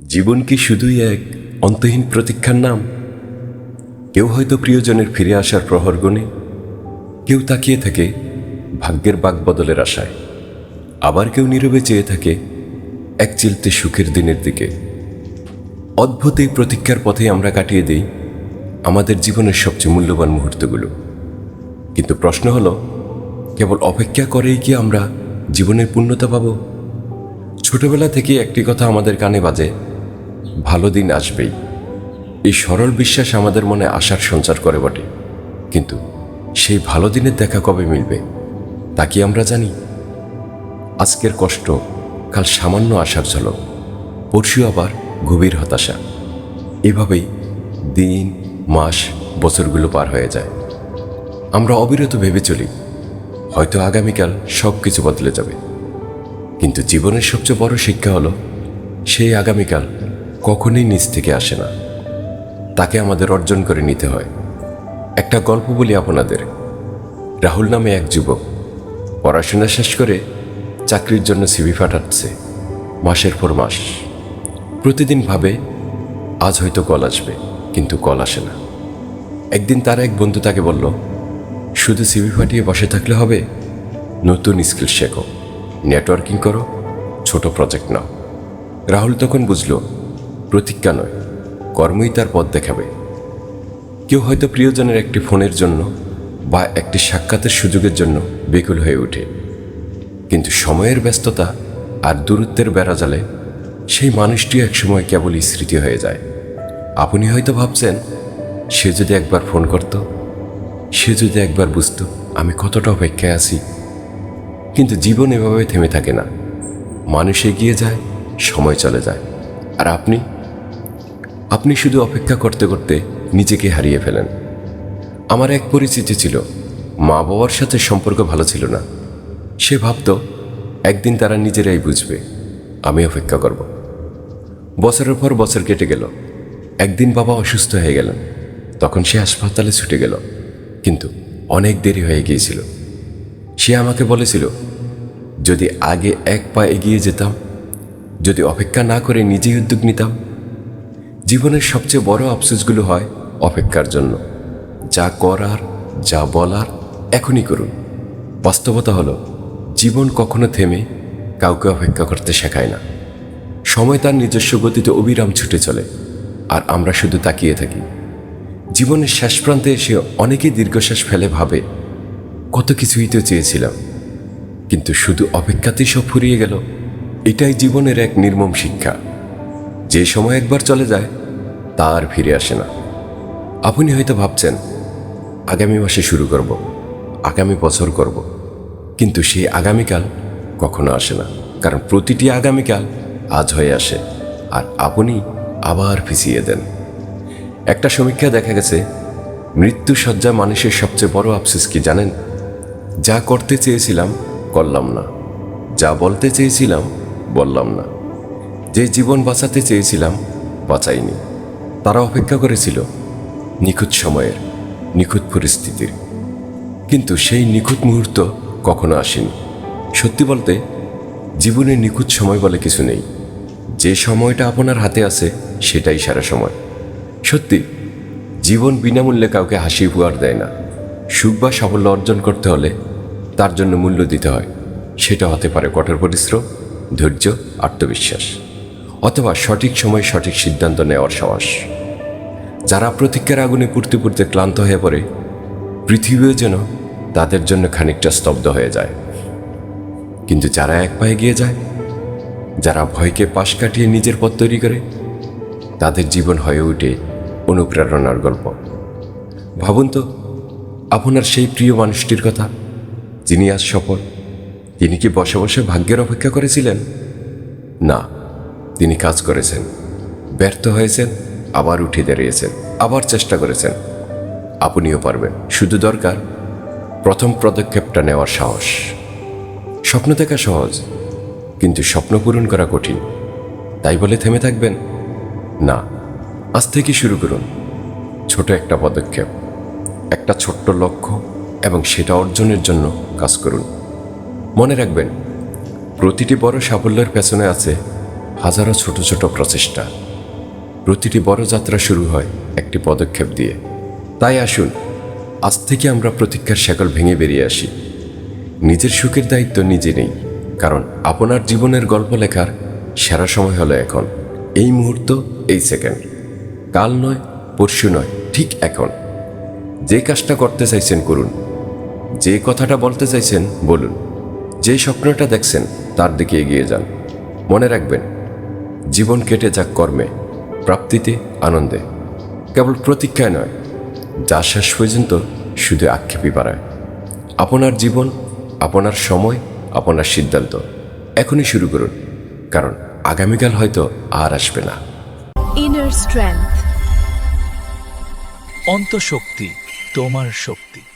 জীবন কি শুধুই এক অন্তহীন প্রতীক্ষার নাম? কেউ হয়তো প্রিয়জনের ফিরে আসার প্রহর গুণে, কেউ তাকিয়ে থাকে ভাগ্যের বাক বদলের আশায়। আবার কেউ নীরবে চেয়ে থাকে এক চিলতে সুখের দিনের দিকে। অদ্ভুত এই প্রতীক্ষার পথে আমরা কাটিয়ে দিই আমাদের জীবনের সবচেয়ে মূল্যবান মুহূর্তগুলো। কিন্তু প্রশ্ন হলো, কেবল অপেক্ষা করেই কি আমরা জীবনের পূর্ণতা পাবো? ছোটবেলা থেকে একটি কথা আমাদের কানে বাজে ভালো দিন আসবেই। এই সরল বিশ্বাস আমাদের মনে আশার সঞ্চার করে বটে। কিন্তু সেই ভালো দিনের দেখা কবে মিলবে, তা কি আমরা জানি? আজকের কষ্ট, কাল সামান্য আশার ঝলক, পরশু আবার গভীর হতাশা। এভাবেই দিন, মাস, বছরগুলো পার হয়ে যায়। আমরা অবিরত ভেবে চলি, হয়তো আগামীকাল সব কিছু বদলে যাবে। কিন্তু জীবনের সবচেয়ে বড় শিক্ষা হলো, সেই আগামীকাল কখনোই নিজ থেকে আসে না। তাকে আমাদের অর্জন করে নিতে হয়। একটা গল্প বলি আপনাদের। রাহুল নামে এক যুবক পড়াশোনা শেষ করে চাকরির জন্য সিভি পাঠাচ্ছে, মাসের পর মাস। প্রতিদিন ভাবে, আজ হয়তো কল আসবে, কিন্তু কল আসে না। একদিন তার এক বন্ধু তাকে বলল, শুধু সিভি পাঠিয়ে বসে থাকলে হবে? নতুন স্কিল শেখো নেটওয়ার্কিং করো, ছোট প্রজেক্ট নাও। রাহুল তখন বুঝল প্রতিজ্ঞা নয়, কর্মই তার পথ দেখাবে। কেউ হয়তো প্রিয়জনের একটি ফোনের জন্য বা একটি সাক্ষাতের সুযোগের জন্য বেকুল হয়ে ওঠে। কিন্তু সময়ের ব্যস্ততা আর দূরত্বের বেড়াজালে সেই মানুষটিও একসময় কেবলই স্মৃতি হয়ে যায়। আপনি হয়তো ভাবছেন, সে যদি একবার ফোন করত, সে যদি একবার বুঝতো, আমি কতটা অপেক্ষায় আছি। কিন্তু জীবন এভাবে থেমে থাকে না। মানুষ এগিয়ে যায়, সময় চলে যায়। আর আপনি আপনি শুধু অপেক্ষা করতে করতে নিজেকে হারিয়ে ফেলেন। আমার এক পরিচিতি ছিল। মা বাবার সাথে সম্পর্ক ভালো ছিল না। সে ভাবত, একদিন তারা নিজেরাই বুঝবে, আমি অপেক্ষা করব। বছরের পর বছর কেটে গেল। একদিন বাবা অসুস্থ হয়ে গেলেন। তখন সে হাসপাতালে ছুটে গেল। কিন্তু অনেক দেরি হয়ে গিয়েছিল। সে আমাকে বলেছিল, যদি আগে এক পা এগিয়ে যেতাম, যদি অপেক্ষা না করে নিজেই উদ্যোগ নিতাম জীবনের সবচেয়ে বড় আফসোসগুলো হয় অপেক্ষার জন্য। যা করার, যা বলার, এখনই করুন। বাস্তবতা হলো, জীবন কখনো থেমে কাউকে অপেক্ষা করতে শেখায় না। সময় তার নিজস্ব গতিতে অবিরাম ছুটে চলে, আর আমরা শুধু তাকিয়ে থাকি। জীবনের শেষ প্রান্তে এসে অনেকেই দীর্ঘশ্বাস ফেলে ভাবে, কত কিছুই তো চেয়েছিলাম। কিন্তু শুধু অপেক্ষাতেই সব ফুরিয়ে গেল। এটাই জীবনের এক নির্মম শিক্ষা। যে সময় একবার চলে যায়, তা আর ফিরে আসে না। আপনি হয়তো ভাবছেন, আগামী মাসে শুরু করব, আগামী বছর করব, কিন্তু সেই আগামীকাল কখনো আসে না, কারণ প্রতিটি আগামীকাল আজ হয়ে আসে, আর আপনি আবার ফিসিয়ে দেন। একটা সমীক্ষা দেখা গেছে মৃত্যু সজ্জা মানুষের সবচেয়ে বড় আফসোস কি জানেন? যা করতে চেয়েছিলাম, করলাম না। যা বলতে চেয়েছিলাম, বললাম না। যে জীবন বাঁচাতে চেয়েছিলাম বাঁচাইনি তারা অপেক্ষা করেছিল নিখুঁত সময়ের, নিখুঁত পরিস্থিতির। কিন্তু সেই নিখুঁত মুহূর্ত কখনো আসেনি। সত্যি বলতে, জীবনে নিখুঁত সময় বলে কিছু নেই। যে সময়টা আপনার হাতে আছে, সেটাই সারা সময়। সত্যি, জীবন বিনামূল্যে কাউকে হাসি উপহার দেয় না। সুখ বা সাফল্য অর্জন করতে হলে তার জন্য মূল্য দিতে হয়। সেটা হতে পারে কঠোর পরিশ্রম, ধৈর্য, আত্মবিশ্বাস। অথবা সঠিক সময় সঠিক সিদ্ধান্ত নেওয়ার সাহস। যারা প্রতীক্ষার আগুনে পুড়তে পুড়তে ক্লান্ত হয়ে পড়ে, পৃথিবীও যেন তাদের জন্য খানিকটা স্তব্ধ হয়ে যায়। কিন্তু যারা এক পায়ে গিয়ে যায়, যারা ভয়কে পাশ কাটিয়ে নিজের পথ তৈরি করে, তাদের জীবন হয়ে ওঠে অনুপ্রেরণার গল্প। ভাবুন তো, আপনার সেই প্রিয় মানুষটির কথা, যিনি আজ সফল, তিনি কি বসে বসে ভাগ্যের অপেক্ষা করেছিলেন? না। তিনি কাজ করেছেন। ব্যর্থ হয়েছেন, আবার উঠে দাঁড়িয়েছেন, আবার চেষ্টা করেছেন। আপনিও পারবেন, শুধু দরকার প্রথম পদক্ষেপটা নেওয়ার সাহস। স্বপ্ন দেখা সহজ, কিন্তু স্বপ্ন পূরণ করা কঠিন। তাই বলে থেমে থাকবেন? না, আজ থেকে শুরু করুন। ছোট একটা পদক্ষেপ, একটা ছোট্ট লক্ষ্য এবং সেটা অর্জনের জন্য কাজ করুন। মনে রাখবেন, প্রতিটি বড় সাফল্যের পেছনে আছে হাজারো ছোট ছোট প্রচেষ্টা। প্রতিটি বড় যাত্রা শুরু হয় একটি পদক্ষেপ দিয়ে। তাই আসুন, আজ থেকে আমরা প্রতীক্ষার শেকল ভেঙে বেরিয়ে আসি। নিজের সুখের দায়িত্ব নিজে নেই, কারণ আপনার জীবনের গল্প লেখার সেরা সময় হলো এখন। এই মুহূর্ত, এই সেকেন্ড। কাল নয়, পরশু নয়, ঠিক এখন। যে কাজটা করতে চাইছেন করুন। যে কথাটা বলতে চাইছেন বলুন। যে স্বপ্নটা দেখছেন তার দিকে এগিয়ে যান। মনে রাখবেন জীবন কেটে যাক কর্মে প্রাপ্তিতে আনন্দে। কেবল প্রতীক্ষায় নয় যা শেষ পর্যন্ত শুধু আক্ষেপই বাড়ায়। আপনার জীবন আপনার সময় আপনার সিদ্ধান্ত। এখনই শুরু করুন কারণ আগামীকাল হয়তো আর আসবে না। Inner strength. অন্তঃশক্তি তোমার শক্তি।